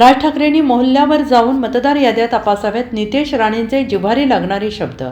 राज ठाकरेंनी मोहल्ल्यावर जाऊन मतदार याद्या तपासाव्यात. नितेश राणेंचे जिव्हारी लागणारे शब्द.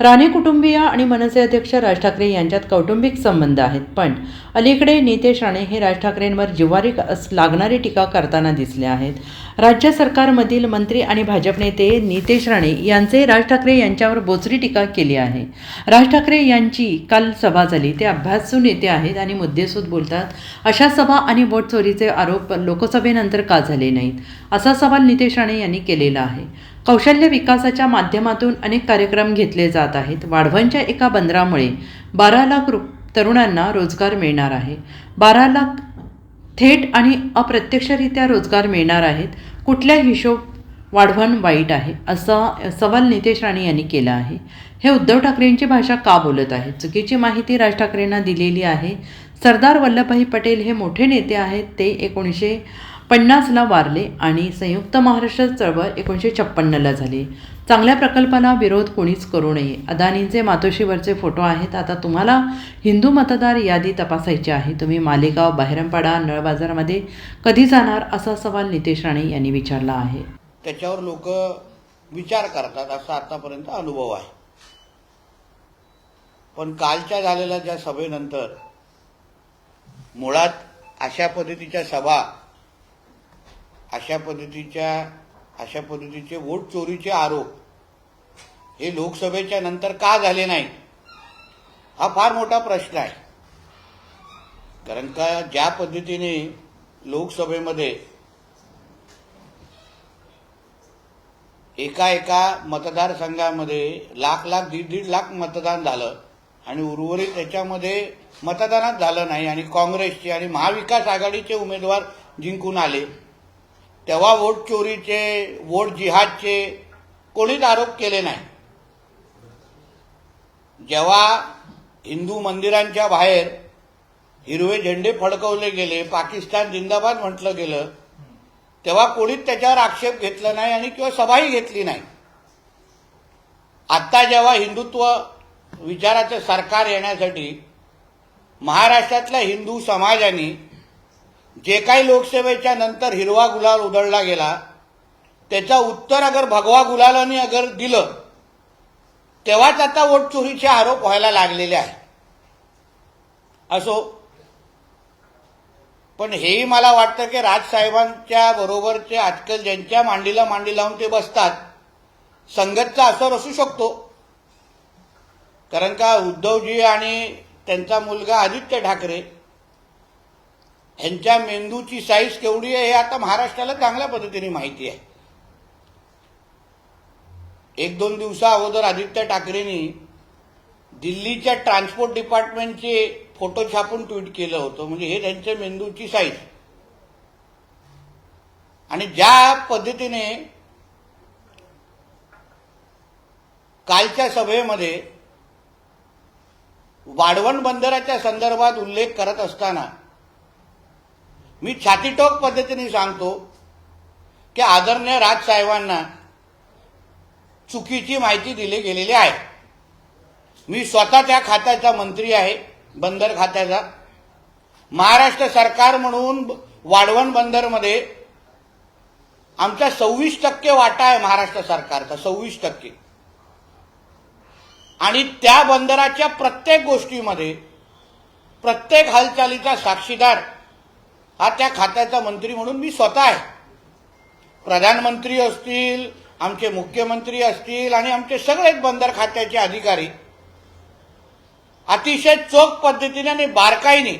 राणे कुटुंबीय आणि मनसे अध्यक्ष राज ठाकरे यांच्यात कौटुंबिक संबंध आहेत. पण अलीकडे नितेश राणे हे राज ठाकरेंवर जिव्हारी अस- लागणारी टीका करताना दिसले आहेत. राज्य सरकारमधील मंत्री आणि भाजप नेते नितेश राणे यांचे राज ठाकरे यांच्यावर बोचरी टीका केली आहे. राज ठाकरे यांची काल सभा झाली. ते अभ्यासू नेते आहेत आणि मुद्देसूद बोलतात. अशा सभा आणि बोटचोरीचे आरोप लोकसभेनंतर का झाले नाहीत? असा सवाल नितेश राणे यांनी केलेला आहे. कौशल्य विकासाच्या माध्यमातून अनेक कार्यक्रम घेतले जात आहेत. वाढवणच्या एका बंदरामुळे बारा लाख रु तरुणांना रोजगार मिळणार आहे. बारा लाख थेट आणि अप्रत्यक्षरित्या रोजगार मिळणार आहेत. कुठल्या हिशोब वाढवण वाईट आहे? असा सवाल नितेश राणे यांनी केला आहे. हे उद्धव ठाकरेंची भाषा का बोलत आहेत? चुकीची माहिती राज ठाकरेंना दिलेली आहे. सरदार वल्लभभाई पटेल हे मोठे नेते आहेत. ते एकोणीसशे पन्नासला वारले आणि संयुक्त महाराष्ट्र चळवळ एकोणीसशे छप्पन्नला झाली. चांगल्या प्रकल्पाला विरोध कोणीच करू नये. अदानींचे मातोश्रीवरचे फोटो आहेत. आता तुम्हाला हिंदू मतदार यादी तपासायची आहे. तुम्ही मालेगाव बाहेरमपाडा नळबाजारमध्ये कधी जाणार असा सवाल नितेश राणे यांनी विचारला आहे. त्याच्यावर लोक विचार करतात. असा आतापर्यंत अनुभव आहे. पण कालच्या झालेल्या ज्या सभेनंतर मुळात अशा पद्धतीच्या सभा अशा पद्धतीच्या अशा पद्धतीचे वोट चोरीचे आरोप हे लोकसभेच्या नंतर का झाले नाही हा फार मोठा प्रश्न आहे. कारण का ज्या पद्धतीने लोकसभेमध्ये एका एका मतदारसंघामध्ये लाख लाख दीड दीड लाख मतदान झालं आणि उर्वरित त्याच्यामध्ये मतदानात झालं नाही आणि काँग्रेसचे आणि महाविकास आघाडीचे उमेदवार जिंकून आले. तेव्हा वोट चोरीचे वोट जिहादचे कोणीच आरोप केले नाही. जेव्हा हिंदू मंदिरांच्या बाहेर हिरवे झेंडे फडकवले गेले पाकिस्तान जिंदाबाद म्हटलं गेलं तेव्हा कोणीच त्याच्यावर आक्षेप घेतला नाही आणि किंवा सभाही घेतली नाही. आता जेव्हा हिंदुत्व विचाराचं सरकार येण्यासाठी महाराष्ट्रातल्या हिंदू समाजाने जे काही लोकसेवेच्या नंतर हिरवा गुलाल उधळला गेला त्याचं उत्तर अगर भगवा गुलालाने अगर दिलं तेव्हाच आता वोट चोरीचे आरोप व्हायला लागलेले आहे असो. पण हेही मला वाटतं की राजसाहेबांच्या बरोबरचे आजकाल ज्यांच्या मांडीला मांडी लावून ते बसतात संगतचा असर असू शकतो. कारण का उद्धवजी आणि त्यांचा मुलगा आदित्य ठाकरे ह्यांच्या मेंदूची साईज केवढी आहे हे आता महाराष्ट्राला चांगल्या पद्धतीने माहिती आहे. एक दोन दिवसा अगोदर आदित्य ठाकरेंनी दिल्लीच्या ट्रान्सपोर्ट डिपार्टमेंटचे फोटो छापून ट्विट केलं होतं. म्हणजे हे त्यांच्या मेंदूची साईज आणि ज्या पद्धतीने कालच्या सभेमध्ये वाढवण बंदराच्या संदर्भात उल्लेख करत असताना मी छातीटोक पद्धतीने सांगतो की आदरणीय राजसाहेबांना चुकीची माहिती दिली गेलेली आहे. मी स्वतः त्या खात्याचा मंत्री आहे बंदर खात्याचा. महाराष्ट्र सरकार म्हणून वाढवण बंदरमध्ये आमचा सव्वीस टक्के वाटा आहे महाराष्ट्र सरकारचा सव्वीस टक्के. आणि त्या बंदराच्या प्रत्येक गोष्टीमध्ये प्रत्येक हालचालीचा साक्षीदार हा त्या खात्याचा मंत्री म्हणून मी स्वतः आहे. प्रधानमंत्री असतील आमचे मुख्यमंत्री असतील आणि आमचे सगळेच बंदर खात्याचे अधिकारी. अतिशय चोख पद्धतीने आणि बारकाईने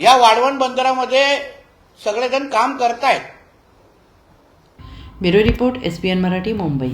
या वाढवण बंदरामध्ये सगळेजण काम करतायत. Bureau report S P N Marathi Mumbai.